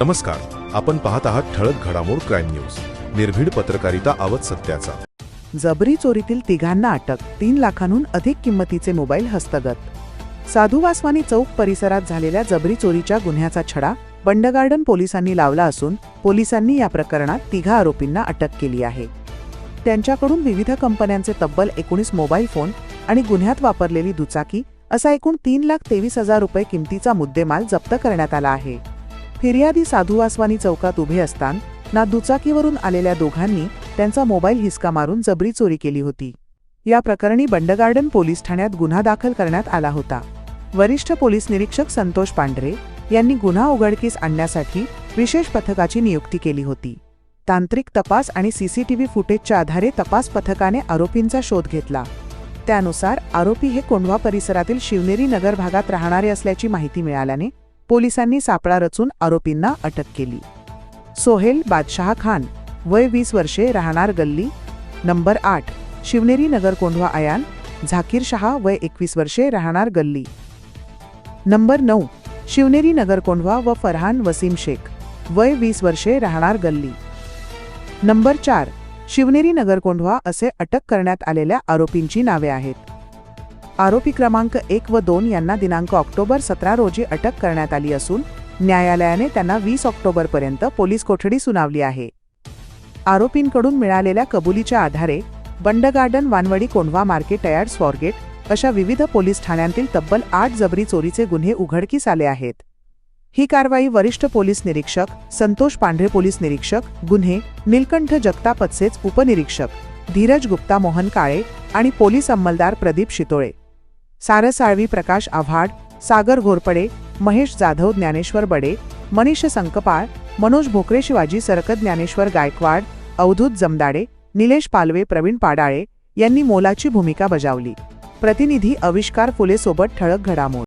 नमस्कार. आपण पाहत आहात ठळक घडामोड क्राईम न्यूज. निर्भीड पत्रकारिता आवत सत्याचा. जबरी चोरीतील तिघांना अटक. तीन लाखांहून अधिक किंमतीचे मोबाईल हस्तगत. साधू वासवानी चौक परिसरात झालेल्या जबरी चोरीच्या गुन्ह्याचा छडा बंडगार्डन पोलिसांनी लावला असून पोलिसांनी या प्रकरणात तिघा आरोपींना अटक केली आहे. त्यांच्याकडून विविध कंपन्यांचे तब्बल एकोणीस मोबाईल फोन आणि गुन्ह्यात वापरलेली दुचाकी असा एकूण तीन लाख तेवीस हजार रुपये किमतीचा मुद्देमाल जप्त करण्यात आला आहे. फिर्यादी साधू वासवानी चौकात उभे असताना दुचाकीवरून आलेल्या दोघांनी त्यांचा मोबाईल हिसका मारून जबरी चोरी केली होती. या प्रकरणी बंडगार्डन पोलीस ठाण्यात गुन्हा दाखल करण्यात आला होता. वरिष्ठ पोलीस निरीक्षक संतोष पांढरे यांनी गुन्हा उघडकीस आणण्यासाठी विशेष पथकाची नियुक्ती केली होती. तांत्रिक तपास आणि सीसीटीव्ही फुटेजच्या आधारे तपास पथकाने आरोपींचा शोध घेतला. त्यानुसार आरोपी हे कोंढवा परिसरातील शिवनेरी नगर भागात राहणारे असल्याची माहिती मिळाल्याने पोलिसांनी सापळा रचून आरोपींना अटक केली. सोहेल बादशाह खान वय वीस वर्षे राहणार गल्ली नंबर आठ शिवनेरी नगर कोंढवा आयान झाकीर शहा वय एकवीस वर्षे राहणार गल्ली. नंबर नऊ शिवनेरी नगर कोंढवा व फरहान वसीम शेख वय वीस वर्षे राहणार गल्ली. नंबर चार शिवनेरी नगर कोंढवा असे अटक करण्यात आलेल्या आरोपींची नावे आहेत. आरोपी क्रमांक एक व दोन यांना दिनांक ऑक्टोबर सतरा रोजी अटक करण्यात आली असून न्यायालयाने त्यांना वीस ऑक्टोबरपर्यंत पोलीस कोठडी सुनावली आहे. आरोपींकडून मिळालेल्या कबुलीच्या आधारे बंडगार्डन वानवडी कोंढवा मार्केट टयार्ड स्वॉर्गेट अशा विविध पोलीस ठाण्यांतील तब्बल आठ जबरी चोरीचे गुन्हे उघडकीस आले आहेत. ही कारवाई वरिष्ठ पोलीस निरीक्षक संतोष पांढरे पोलीस निरीक्षक गुन्हे नीलकंठ जगतापतसेच उपनिरीक्षक धीरज गुप्ता मोहन काळे आणि पोलीस अंमलदार प्रदीप शितोळे. सारसाळवी प्रकाश आव्हाड सागर घोरपडे महेश जाधव ज्ञानेश्वर बडे मनीष संकपाळ मनोज भोकरे शिवाजी सरकत ज्ञानेश्वर गायकवाड अवधूत जमदाडे निलेश पालवे प्रवीण पाडाळे यांनी मोलाची भूमिका बजावली. प्रतिनिधी आविष्कार फुलेसोबत ठळक घडामोड.